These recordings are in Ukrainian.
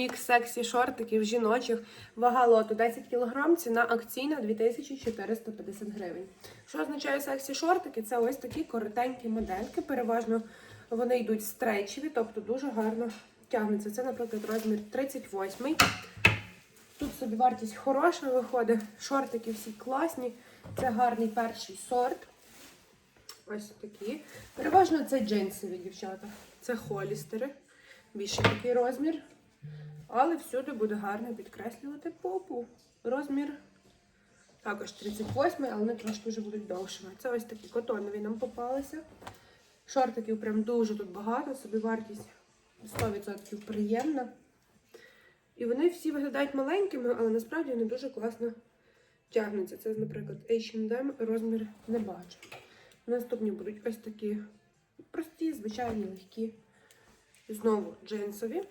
Мікс сексі шортиків жіночих, вага лоту 10 кг, ціна акційна 2450 гривень. Що означає сексі шортики? Це ось такі коротенькі модельки. Переважно вони йдуть стрейчеві, тобто дуже гарно тягнуться. Це, наприклад, розмір 38. Тут собі вартість хороша виходить. Шортики всі класні. Це гарний перший сорт. Ось такі. Переважно це джинсові дівчата. Це холістери. Більший такий розмір. Але всюди буде гарно підкреслювати попу. Розмір також 38, але вони трошки вже будуть довшими. Це ось такі котонові нам попалися. Шортиків прям дуже тут багато, собі вартість 100% приємна. І вони всі виглядають маленькими, але насправді вони дуже класно тягнуться. Це, наприклад, H&M розмір не бачу. Наступні будуть ось такі прості, звичайні, легкі. Знову джинсові.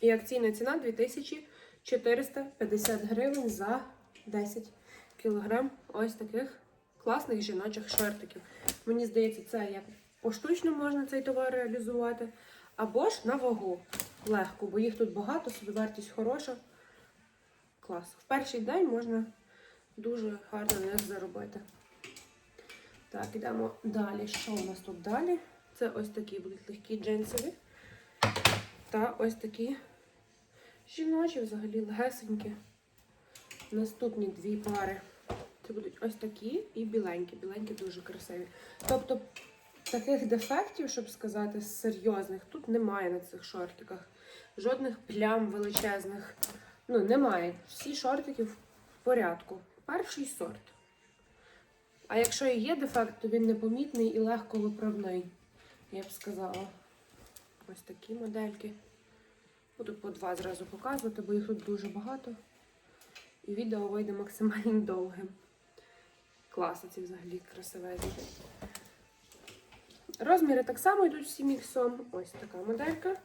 І акційна ціна 2450 гривень за 10 кілограм ось таких класних жіночих шортиків. Мені здається, це як поштучно можна цей товар реалізувати, або ж на вагу легко, бо їх тут багато, собі вартість хороша. Клас. В перший день можна дуже гарно них заробити. Так, ідемо далі. Що у нас тут далі? Це ось такі будуть легкі джинсові. Та ось такі жіночі, взагалі легесенькі. Наступні дві пари. Це будуть ось такі і біленькі. Біленькі дуже красиві. Тобто таких дефектів, щоб сказати, серйозних, тут немає на цих шортиках. Жодних плям величезних. Ну, немає. Всі шортики в порядку. Перший сорт. А якщо і є дефект, то він непомітний і легко виправний, я б сказала. Ось такі модельки. Буду по два зразу показувати, бо їх тут дуже багато. І відео вийде максимально довгим. Класно ці взагалі красивезні. Розміри так само йдуть всі міксом. Ось така моделька.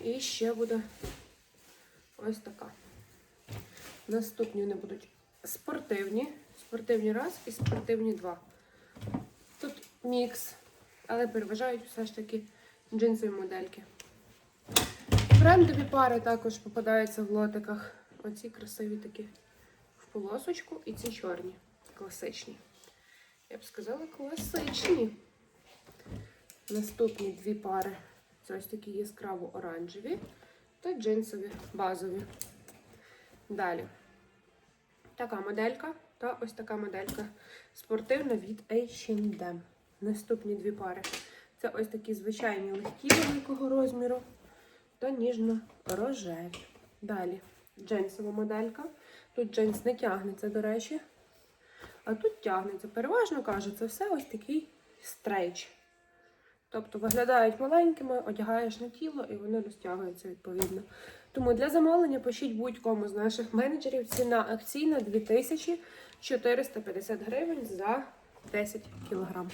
І ще буде ось така. Наступні вони будуть спортивні. Спортивні раз і спортивні два. Тут мікс, але переважають все ж таки джинсові модельки. Брендові пари також попадаються в лотиках. Оці красиві такі в полосочку і ці чорні, класичні. Я б сказала, класичні. Наступні дві пари. Це ось такі яскраво оранжеві та джинсові базові. Далі. Така моделька та ось така моделька спортивна від H&M. Наступні дві пари. Це ось такі звичайні легкі великого розміру та ніжно-рожеві. Далі джинсова моделька. Тут джинс не тягнеться, до речі. А тут тягнеться. Переважно кажу, це все ось такий стрейч. Тобто виглядають маленькими, одягаєш на тіло і вони розтягуються відповідно. Тому для замовлення пишіть будь-кому з наших менеджерів. Ціна акційна 2450 гривень за 10 кілограм.